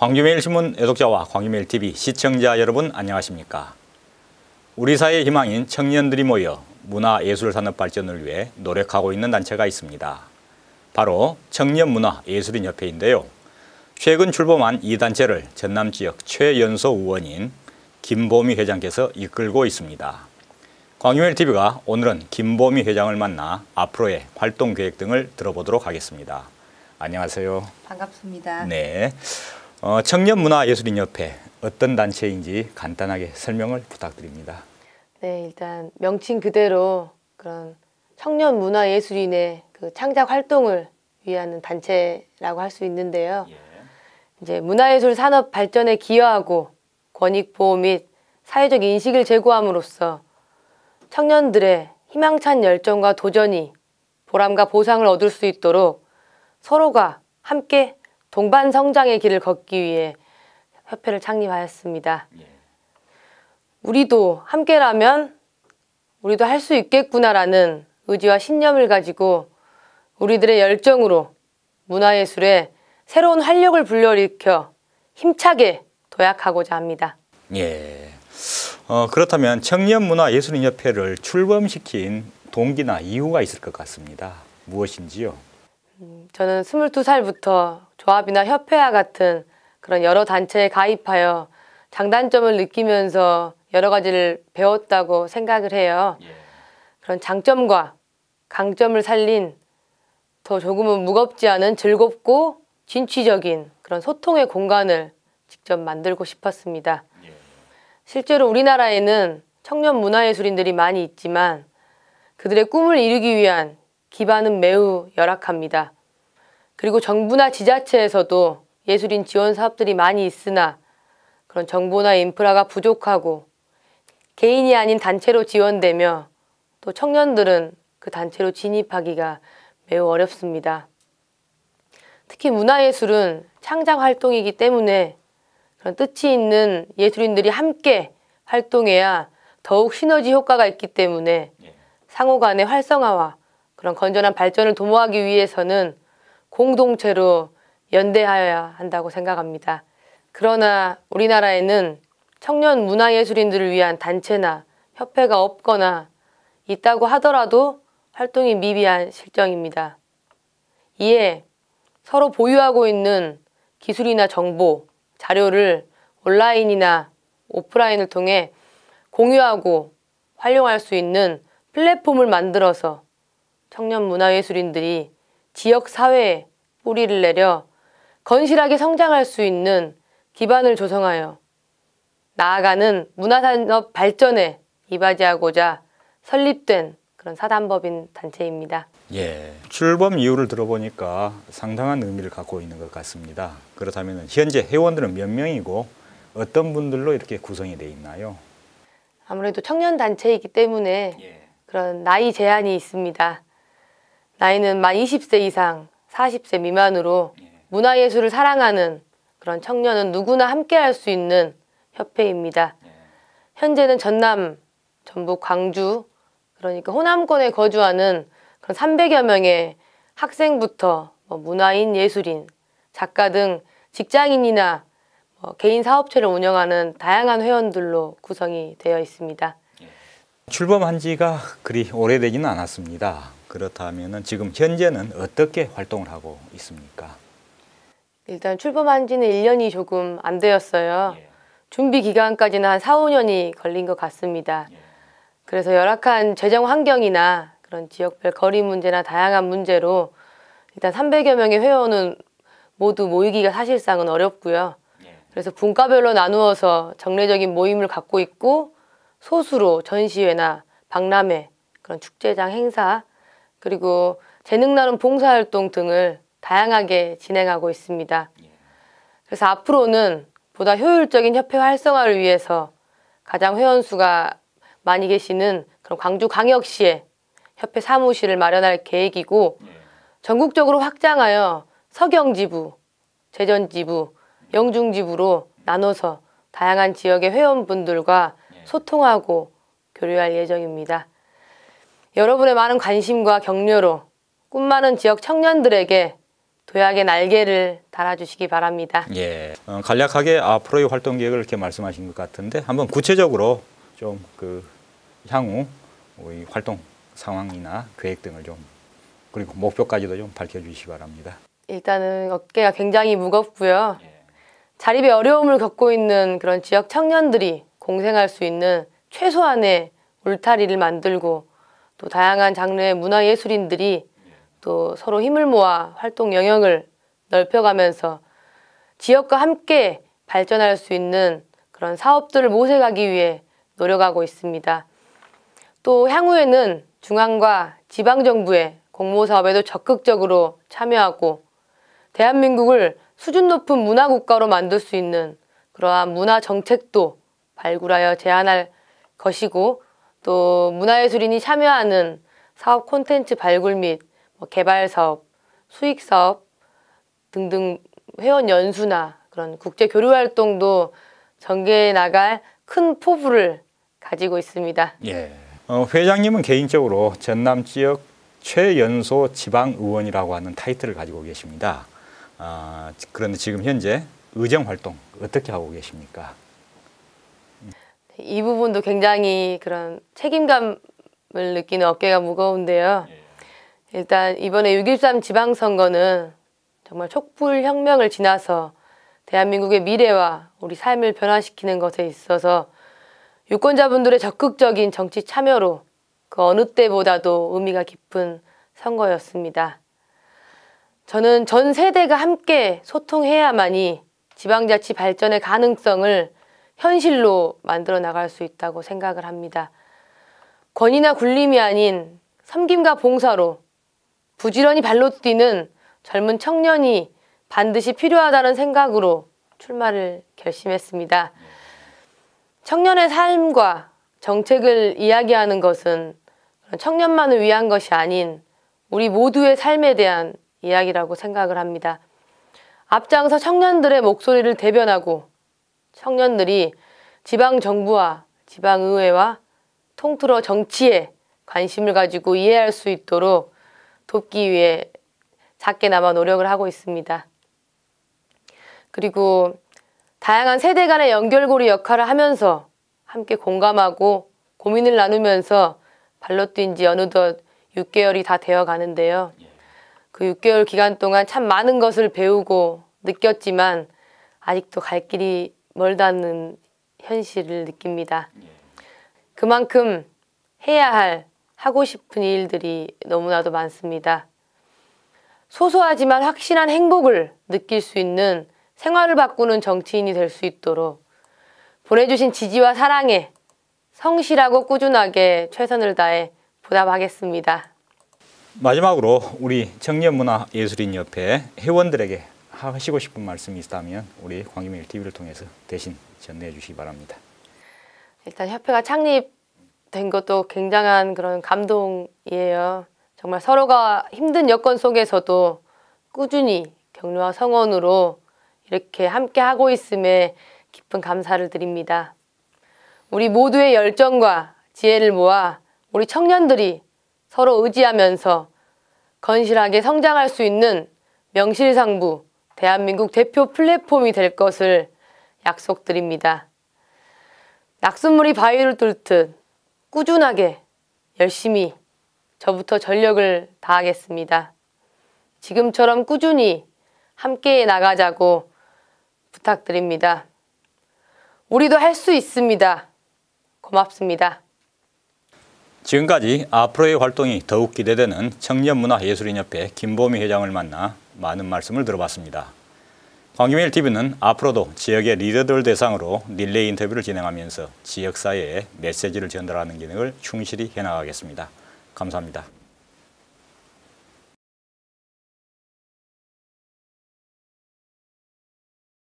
광주매일신문 애독자와 광주매일TV 시청자 여러분 안녕하십니까. 우리 사회의 희망인 청년들이 모여 문화예술 산업 발전을 위해 노력하고 있는 단체가 있습니다. 바로 청년문화예술인협회인데요. 최근 출범한 이 단체를 전남 지역 최연소 의원인 김보미 회장께서 이끌고 있습니다. 광주매일TV가 오늘은 김보미 회장을 만나 앞으로의 활동 계획 등을 들어보도록 하겠습니다. 안녕하세요. 반갑습니다. 네. 어, 청년문화예술인협회 어떤 단체인지 간단하게 설명을 부탁드립니다. 네, 일단 명칭 그대로 그런 청년 문화예술인의 그 창작 활동을 위하는 단체라고 할 수 있는데요. 예. 이제 문화예술 산업 발전에 기여하고 권익 보호 및 사회적 인식을 제고함으로써 청년들의 희망찬 열정과 도전이 보람과 보상을 얻을 수 있도록 서로가 함께 동반 성장의 길을 걷기 위해 협회를 창립하였습니다. 예. 우리도 함께라면 우리도 할 수 있겠구나라는 의지와 신념을 가지고 우리들의 열정으로 문화예술에 새로운 활력을 불러일으켜 힘차게 도약하고자 합니다. 예. 어, 그렇다면 청년문화예술인협회를 출범시킨 동기나 이유가 있을 것 같습니다. 무엇인지요? 저는 22살부터 조합이나 협회와 같은 그런 여러 단체에 가입하여 장단점을 느끼면서 여러 가지를 배웠다고 생각을 해요. 그런 장점과 강점을 살린 더 조금은 무겁지 않은 즐겁고 진취적인 그런 소통의 공간을 직접 만들고 싶었습니다. 실제로 우리나라에는 청년 문화예술인들이 많이 있지만 그들의 꿈을 이루기 위한 기반은 매우 열악합니다. 그리고 정부나 지자체에서도 예술인 지원 사업들이 많이 있으나 그런 정보나 인프라가 부족하고 개인이 아닌 단체로 지원되며 또 청년들은 그 단체로 진입하기가 매우 어렵습니다. 특히 문화예술은 창작 활동이기 때문에 그런 뜻이 있는 예술인들이 함께 활동해야 더욱 시너지 효과가 있기 때문에 상호 간의 활성화와 그런 건전한 발전을 도모하기 위해서는 공동체로 연대하여야 한다고 생각합니다. 그러나 우리나라에는 청년 문화예술인들을 위한 단체나 협회가 없거나 있다고 하더라도 활동이 미비한 실정입니다. 이에 서로 보유하고 있는 기술이나 정보, 자료를 온라인이나 오프라인을 통해 공유하고 활용할 수 있는 플랫폼을 만들어서 청년 문화예술인들이 지역 사회에 뿌리를 내려 건실하게 성장할 수 있는 기반을 조성하여 나아가는 문화산업 발전에 이바지하고자 설립된 그런 사단법인 단체입니다. 예. 출범 이유를 들어보니까 상당한 의미를 갖고 있는 것 같습니다. 그렇다면 현재 회원들은 몇 명이고 어떤 분들로 이렇게 구성이 되어 있나요? 아무래도 청년 단체이기 때문에 그런 나이 제한이 있습니다. 나이는 만 20세 이상, 40세 미만으로 문화예술을 사랑하는 그런 청년은 누구나 함께 할 수 있는 협회입니다. 현재는 전남, 전북, 광주, 그러니까 호남권에 거주하는 그런 300여 명의 학생부터 뭐 문화인, 예술인, 작가 등 직장인이나 뭐 개인 사업체를 운영하는 다양한 회원들로 구성이 되어 있습니다. 출범한 지가 그리 오래되지는 않았습니다. 그렇다면 지금 현재는 어떻게 활동을 하고 있습니까? 일단 출범한 지는 1년이 조금 안 되었어요. 준비 기간까지는 한 4, 5년이 걸린 것 같습니다. 그래서 열악한 재정 환경이나 그런 지역별 거리 문제나 다양한 문제로 일단 300여 명의 회원은 모두 모이기가 사실상은 어렵고요. 그래서 분과별로 나누어서 정례적인 모임을 갖고 있고 소수로 전시회나 박람회, 그런 축제장 행사, 그리고 재능 나눔 봉사활동 등을 다양하게 진행하고 있습니다. 그래서 앞으로는 보다 효율적인 협회 활성화를 위해서 가장 회원 수가 많이 계시는 그런 광주광역시에 협회 사무실을 마련할 계획이고 전국적으로 확장하여 서경지부, 제전지부, 영중지부로 나눠서 다양한 지역의 회원분들과 소통하고 교류할 예정입니다. 여러분의 많은 관심과 격려로 꿈 많은 지역 청년들에게 도약의 날개를 달아주시기 바랍니다. 예. 어, 간략하게 앞으로의 활동 계획을 이렇게 말씀하신 것 같은데 한번 구체적으로 좀 그 향후 우리 활동 상황이나 계획 등을 좀 그리고 목표까지도 좀 밝혀주시기 바랍니다. 일단은 어깨가 굉장히 무겁고요. 자립의 어려움을 겪고 있는 그런 지역 청년들이 공생할 수 있는 최소한의 울타리를 만들고 또 다양한 장르의 문화예술인들이 또 서로 힘을 모아 활동 영역을 넓혀가면서 지역과 함께 발전할 수 있는 그런 사업들을 모색하기 위해 노력하고 있습니다. 또 향후에는 중앙과 지방정부의 공모사업에도 적극적으로 참여하고 대한민국을 수준 높은 문화국가로 만들 수 있는 그러한 문화 정책도 발굴하여 제안할 것이고 또 문화예술인이 참여하는 사업 콘텐츠 발굴 및뭐 개발 사업, 수익 사업 등등 회원 연수나 그런 국제 교류 활동도 전개해 나갈 큰 포부를 가지고 있습니다. 예. 어, 회장님은 개인적으로 전남 지역 최연소 지방 의원이라고 하는 타이틀을 가지고 계십니다. 아, 그런데 지금 현재 의정 활동 어떻게 하고 계십니까? 이 부분도 굉장히 그런 책임감을 느끼는 어깨가 무거운데요. 일단 이번에 6.13 지방선거는 정말 촛불 혁명을 지나서 대한민국의 미래와 우리 삶을 변화시키는 것에 있어서 유권자분들의 적극적인 정치 참여로 그 어느 때보다도 의미가 깊은 선거였습니다. 저는 전 세대가 함께 소통해야만이 지방자치 발전의 가능성을 현실로 만들어 나갈 수 있다고 생각을 합니다. 권위나 굴림이 아닌 섬김과 봉사로 부지런히 발로 뛰는 젊은 청년이 반드시 필요하다는 생각으로 출마를 결심했습니다. 청년의 삶과 정책을 이야기하는 것은 청년만을 위한 것이 아닌 우리 모두의 삶에 대한 이야기라고 생각을 합니다. 앞장서 청년들의 목소리를 대변하고 청년들이 지방 정부와 지방 의회와 통틀어 정치에 관심을 가지고 이해할 수 있도록 돕기 위해 작게나마 노력을 하고 있습니다. 그리고 다양한 세대 간의 연결고리 역할을 하면서 함께 공감하고 고민을 나누면서 발로 뛴 지 어느덧 6개월이 다 되어 가는데요. 그 6개월 기간 동안 참 많은 것을 배우고 느꼈지만 아직도 갈 길이 멀다는 현실을 느낍니다. 그만큼 해야 할 하고 싶은 일들이 너무나도 많습니다. 소소하지만 확실한 행복을 느낄 수 있는 생활을 바꾸는 정치인이 될 수 있도록 보내주신 지지와 사랑에 성실하고 꾸준하게 최선을 다해 보답하겠습니다. 마지막으로 우리 청년문화예술인협회 회원들에게 하시고 싶은 말씀이 있다면 우리 광주메일 TV를 통해서 대신 전해해 주시기 바랍니다. 일단 협회가 창립된 것도 굉장한 그런 감동이에요. 정말 서로가 힘든 여건 속에서도 꾸준히 격려와 성원으로 이렇게 함께 하고 있음에 깊은 감사를 드립니다. 우리 모두의 열정과 지혜를 모아 우리 청년들이 서로 의지하면서 건실하게 성장할 수 있는 명실상부 대한민국 대표 플랫폼이 될 것을 약속드립니다. 낙숫물이 바위를 뚫듯 꾸준하게 열심히 저부터 전력을 다하겠습니다. 지금처럼 꾸준히 함께 나가자고 부탁드립니다. 우리도 할 수 있습니다. 고맙습니다. 지금까지 앞으로의 활동이 더욱 기대되는 청년문화예술인협회 김보미 회장을 만나 많은 말씀을 들어봤습니다. 광주메일 TV는 앞으로도 지역의 리더들 대상으로 릴레이 인터뷰를 진행하면서 지역사회에 메시지를 전달하는 기능을 충실히 해나가겠습니다. 감사합니다.